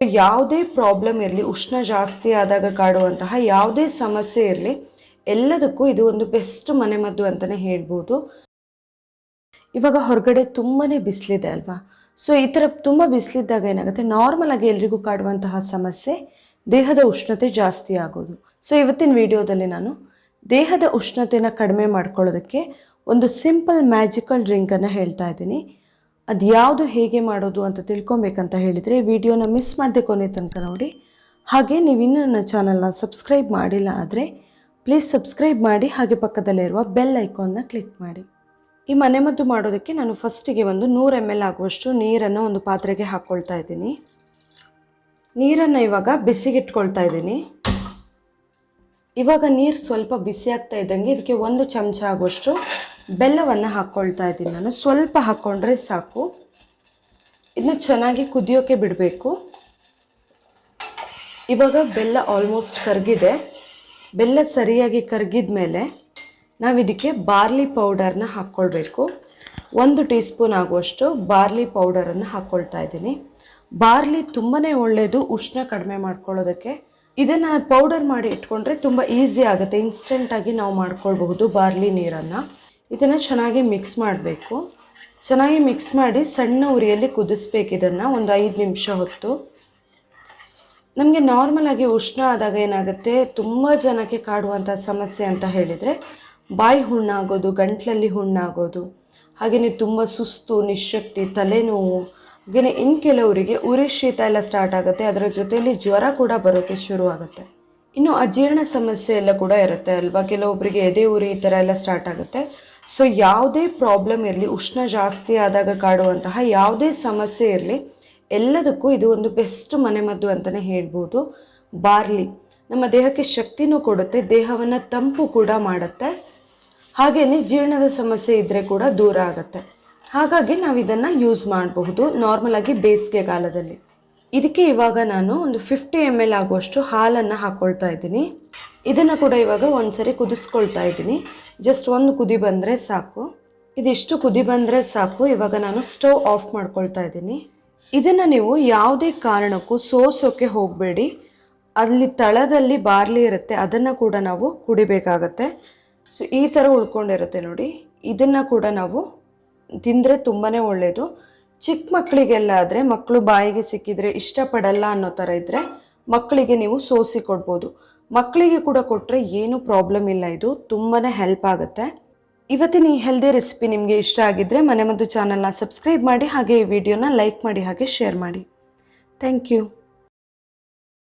ಯಾವುದೇ ಪ್ರಾಬ್ಲಮ್ ಇರಲಿ, ಉಷ್ಣ ಜಾಸ್ತಿ ಆದಾಗ ಕಾಡುವಂತಹ ಯಾವುದೇ ಸಮಸ್ಯೆ ಇರಲಿ, ಎಲ್ಲದಕ್ಕೂ ಇದು ಒಂದು ಬೆಸ್ಟ್ ಮನೆಮದ್ದು ಅಂತಲೇ ಹೇಳ್ಬೋದು. ಇವಾಗ ಹೊರಗಡೆ ತುಂಬಾ ಬಿಸಿಲಿದೆ ಅಲ್ವಾ? ಸೊ ಈ ಥರ ತುಂಬ ಬಿಸಿಲಿದ್ದಾಗ ಏನಾಗುತ್ತೆ? ನಾರ್ಮಲ್ ಆಗಿ ಎಲ್ರಿಗೂ ಕಾಡುವಂತಹ ಸಮಸ್ಯೆ, ದೇಹದ ಉಷ್ಣತೆ ಜಾಸ್ತಿ ಆಗೋದು. ಸೊ ಇವತ್ತಿನ ವಿಡಿಯೋದಲ್ಲಿ ನಾನು ದೇಹದ ಉಷ್ಣತೆನ ಕಡಿಮೆ ಮಾಡ್ಕೊಳ್ಳೋದಕ್ಕೆ ಒಂದು ಸಿಂಪಲ್ ಮ್ಯಾಜಿಕಲ್ ಡ್ರಿಂಕನ್ನು ಹೇಳ್ತಾ ಇದ್ದೀನಿ. ಅದು ಯಾವುದು ಹೇಗೆ ಮಾಡೋದು ಅಂತ ತಿಳ್ಕೊಬೇಕಂತ ಹೇಳಿದರೆ ವಿಡಿಯೋನ ಮಿಸ್ ಮಾಡದೆ ಕೊನೆ ತನಕ ನೋಡಿ. ಹಾಗೆ ನೀವು ಇನ್ನೂ ನನ್ನ ಚಾನಲ್ನ ಸಬ್ಸ್ಕ್ರೈಬ್ ಮಾಡಿಲ್ಲ ಆದರೆ ಪ್ಲೀಸ್ ಸಬ್ಸ್ಕ್ರೈಬ್ ಮಾಡಿ, ಹಾಗೆ ಪಕ್ಕದಲ್ಲಿರುವ ಬೆಲ್ ಐಕಾನ್ನ ಕ್ಲಿಕ್ ಮಾಡಿ. ಈ ಮನೆಮದ್ದು ಮಾಡೋದಕ್ಕೆ ನಾನು ಫಸ್ಟಿಗೆ ಒಂದು ನೂರು ಎಂ ಎಲ್ ಆಗುವಷ್ಟು ನೀರನ್ನು ಒಂದು ಪಾತ್ರೆಗೆ ಹಾಕ್ಕೊಳ್ತಾ ಇದ್ದೀನಿ. ನೀರನ್ನು ಇವಾಗ ಬಿಸಿಗಿಟ್ಕೊಳ್ತಾ ಇದ್ದೀನಿ. ಇವಾಗ ನೀರು ಸ್ವಲ್ಪ ಬಿಸಿ ಆಗ್ತಾ ಇದ್ದಂಗೆ ಇದಕ್ಕೆ ಒಂದು ಚಮಚ ಆಗುವಷ್ಟು ಬೆಲ್ಲವನ್ನು ಹಾಕ್ಕೊಳ್ತಾ ಇದ್ದೀನಿ ನಾನು. ಸ್ವಲ್ಪ ಹಾಕ್ಕೊಂಡ್ರೆ ಸಾಕು. ಇದನ್ನ ಚೆನ್ನಾಗಿ ಕುದಿಯೋಕೆ ಬಿಡಬೇಕು. ಇವಾಗ ಬೆಲ್ಲ ಆಲ್ಮೋಸ್ಟ್ ಕರಗಿದೆ. ಬೆಲ್ಲ ಸರಿಯಾಗಿ ಕರಗಿದ ಮೇಲೆ ನಾವು ಇದಕ್ಕೆ ಬಾರ್ಲಿ ಪೌಡರ್ನ ಹಾಕ್ಕೊಳ್ಬೇಕು. ಒಂದು ಟೀ ಸ್ಪೂನ್ ಆಗುವಷ್ಟು ಬಾರ್ಲಿ ಪೌಡರನ್ನು ಹಾಕ್ಕೊಳ್ತಾ ಇದ್ದೀನಿ. ಬಾರ್ಲಿ ತುಂಬಾ ಒಳ್ಳೆಯದು ಉಷ್ಣ ಕಡಿಮೆ ಮಾಡ್ಕೊಳ್ಳೋದಕ್ಕೆ. ಇದನ್ನು ಪೌಡರ್ ಮಾಡಿ ಇಟ್ಕೊಂಡ್ರೆ ತುಂಬ ಈಸಿ ಆಗುತ್ತೆ. ಇನ್ಸ್ಟೆಂಟಾಗಿ ನಾವು ಮಾಡ್ಕೊಳ್ಬಹುದು ಬಾರ್ಲಿ ನೀರನ್ನು. ಇದನ್ನು ಚೆನ್ನಾಗಿ ಮಿಕ್ಸ್ ಮಾಡಬೇಕು. ಚೆನ್ನಾಗಿ ಮಿಕ್ಸ್ ಮಾಡಿ ಸಣ್ಣ ಉರಿಯಲ್ಲಿ ಕುದಿಸ್ಬೇಕು ಇದನ್ನು ಒಂದು ಐದು ನಿಮಿಷ ಹೊತ್ತು. ನಮಗೆ ನಾರ್ಮಲ್ ಆಗಿ ಉಷ್ಣ ಆದಾಗ ಏನಾಗುತ್ತೆ? ತುಂಬ ಜನಕ್ಕೆ ಕಾಡುವಂಥ ಸಮಸ್ಯೆ ಅಂತ ಹೇಳಿದರೆ ಬಾಯಿ ಹುಣ್ಣಾಗೋದು, ಗಂಟ್ಲಲ್ಲಿ ಹುಣ್ಣಾಗೋದು ಹಾಗೆಯೇ ತುಂಬ ಸುಸ್ತು ನಿಶಕ್ತಿ ತಲೆನೋವು ಹಾಗೆಯೇ ಇನ್ನು ಕೆಲವರಿಗೆ ಉರಿ ಶೀತ ಎಲ್ಲ ಸ್ಟಾರ್ಟ್ ಆಗುತ್ತೆ. ಅದರ ಜೊತೆಯಲ್ಲಿ ಜ್ವರ ಕೂಡ ಬರೋಕ್ಕೆ ಶುರು ಆಗುತ್ತೆ. ಇನ್ನು ಅಜೀರ್ಣ ಸಮಸ್ಯೆ ಎಲ್ಲ ಕೂಡ ಇರುತ್ತೆ ಅಲ್ವಾ? ಕೆಲವೊಬ್ಬರಿಗೆ ಎದೆ ಉರಿ ಈ ಥರ ಎಲ್ಲ ಸ್ಟಾರ್ಟ್ ಆಗುತ್ತೆ. ಸೊ ಯಾವುದೇ ಪ್ರಾಬ್ಲಮ್ ಇರಲಿ, ಉಷ್ಣ ಜಾಸ್ತಿ ಆದಾಗ ಕಾಡುವಂತಹ ಯಾವುದೇ ಸಮಸ್ಯೆ ಇರಲಿ, ಎಲ್ಲದಕ್ಕೂ ಇದು ಒಂದು ಬೆಸ್ಟ್ ಮನೆಮದ್ದು ಅಂತಲೇ ಹೇಳ್ಬೋದು. ಬಾರ್ಲಿ, ನಮ್ಮ ದೇಹಕ್ಕೆ ಶಕ್ತಿನೂ ಕೊಡುತ್ತೆ, ದೇಹವನ್ನು ತಂಪು ಕೂಡ ಮಾಡುತ್ತೆ. ಹಾಗೆಯೇ ಜೀರ್ಣದ ಸಮಸ್ಯೆ ಇದ್ದರೆ ಕೂಡ ದೂರ ಆಗುತ್ತೆ. ಹಾಗಾಗಿ ನಾವು ಇದನ್ನು ಯೂಸ್ ಮಾಡಬಹುದು ನಾರ್ಮಲಾಗಿ ಬೇಸಿಗೆ ಕಾಲದಲ್ಲಿ. ಇದಕ್ಕೆ ಇವಾಗ ನಾನು ಒಂದು ಫಿಫ್ಟಿ ಎಂ ಎಲ್ ಆಗುವಷ್ಟು ಹಾಲನ್ನು ಹಾಕ್ಕೊಳ್ತಾ ಇದ್ದೀನಿ. ಇದನ್ನು ಕೂಡ ಇವಾಗ ಒಂದ್ಸರಿ ಕುದಿಸ್ಕೊಳ್ತಾ ಇದ್ದೀನಿ. ಜಸ್ಟ್ ಒಂದು ಕುದಿ ಬಂದರೆ ಸಾಕು. ಇದಿಷ್ಟು ಕುದಿ ಬಂದರೆ ಸಾಕು. ಇವಾಗ ನಾನು ಸ್ಟವ್ ಆಫ್ ಮಾಡ್ಕೊಳ್ತಾ ಇದ್ದೀನಿ. ಇದನ್ನು ನೀವು ಯಾವುದೇ ಕಾರಣಕ್ಕೂ ಸೋಸೋಕ್ಕೆ ಹೋಗಬೇಡಿ. ಅಲ್ಲಿ ತಳದಲ್ಲಿ ಬಾರ್ಲಿ ಇರುತ್ತೆ, ಅದನ್ನು ಕೂಡ ನಾವು ಕುಡಿಬೇಕಾಗತ್ತೆ. ಸೊ ಈ ಥರ ಉಳ್ಕೊಂಡಿರುತ್ತೆ ನೋಡಿ. ಇದನ್ನು ಕೂಡ ನಾವು ತಿಂದರೆ ತುಂಬಾ ಒಳ್ಳೆಯದು ಚಿಕ್ಕ ಮಕ್ಕಳಿಗೆಲ್ಲ ಆದರೆ ಮಕ್ಕಳು ಬಾಯಿಗೆ ಸಿಕ್ಕಿದರೆ ಇಷ್ಟಪಡಲ್ಲ ಅನ್ನೋ ಥರ ಇದ್ದರೆ ಮಕ್ಕಳಿಗೆ ನೀವು ಸೋಸಿ ಕೊಡ್ಬೋದು. ಮಕ್ಕಳಿಗೆ ಕೂಡ ಕೊಟ್ಟರೆ ಏನೂ ಪ್ರಾಬ್ಲಮ್ ಇಲ್ಲ. ಇದು ತುಂಬಾ ಹೆಲ್ಪ್ ಆಗುತ್ತೆ. ಇವತ್ತಿನ ಈ ಹೆಲ್ದಿ ರೆಸಿಪಿ ನಿಮಗೆ ಇಷ್ಟ ಆಗಿದ್ದರೆ ಮನೆ ಮದ್ದು ಚಾನಲ್ನ ಸಬ್ಸ್ಕ್ರೈಬ್ ಮಾಡಿ ಹಾಗೆ ಈ ವಿಡಿಯೋನ ಲೈಕ್ ಮಾಡಿ ಹಾಗೆ ಶೇರ್ ಮಾಡಿ. Thank you